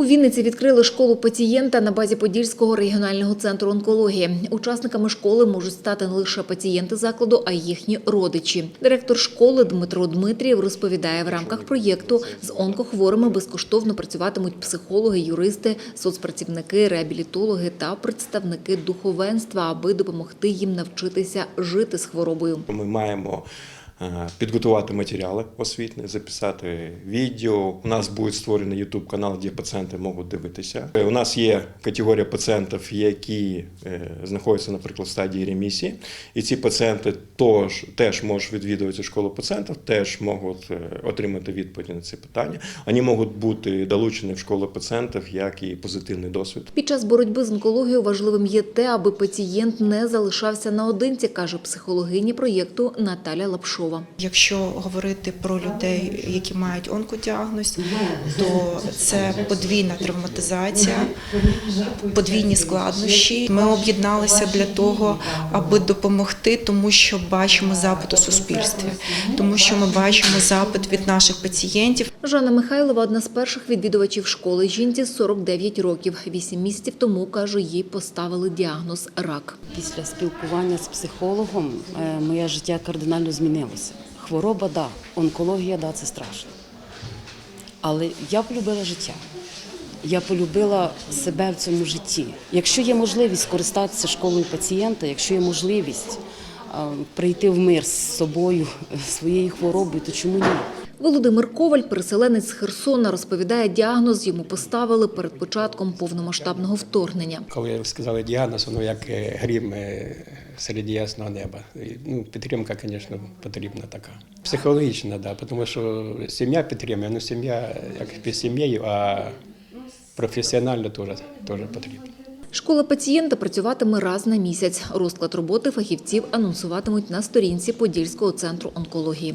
У Вінниці відкрили школу пацієнта на базі Подільського регіонального центру онкології. Учасниками школи можуть стати не лише пацієнти закладу, а й їхні родичі. Директор школи Дмитро Дмитрієв розповідає, в рамках проєкту з онкохворими безкоштовно працюватимуть психологи, юристи, соцпрацівники, реабілітологи та представники духовенства, аби допомогти їм навчитися жити з хворобою. Ми маємо підготувати матеріали освітні, записати відео. У нас буде створений YouTube канал, де пацієнти можуть дивитися. Е, У нас є категорія пацієнтів, які е, знаходяться, наприклад, в стадії ремісії, і ці пацієнти теж, теж можуть відвідувати школу пацієнтів, теж можуть е, отримати відповіді на ці питання. Вони можуть бути долучені в школу пацієнтів як і позитивний досвід. Під час боротьби з онкологією важливим є те, аби пацієнт не залишався наодинці, каже психологиня проєкту Наталя Лапшова. Якщо говорити про людей, які мають онкодіагноз, то це подвійна травматизація, подвійні складнощі. Ми об'єдналися для того, аби допомогти, тому що бачимо запит у суспільстві, тому що ми бачимо запит від наших пацієнтів. Жанна Михайлова одна з перших відвідувачів школи. Жінці 49 років. Вісім місяців тому, каже, їй поставили діагноз – рак. Після спілкування з психологом е, моє життя кардинально змінилося. Хвороба, да, онкологія, да, це страшно. Але я полюбила життя. Я полюбила себе в цьому житті. Якщо є можливість скористатися школою пацієнта, якщо є можливість прийти в мир з собою, своєю хворобою, то чому ні? Володимир Коваль, переселенець з Херсона, розповідає, діагноз йому поставили перед початком повномасштабного вторгнення. Коли сказали діагноз, воно як е, грім е, серед ясного неба. Ну, підтримка, звісно, потрібна така. Психологічна, да, тому що сім'я підтримує, ну сім'я як під сім'єю, а професіонально теж, теж потрібно. Школа пацієнта працюватиме раз на місяць. Розклад роботи фахівців анонсуватимуть на сторінці Подільського центру онкології.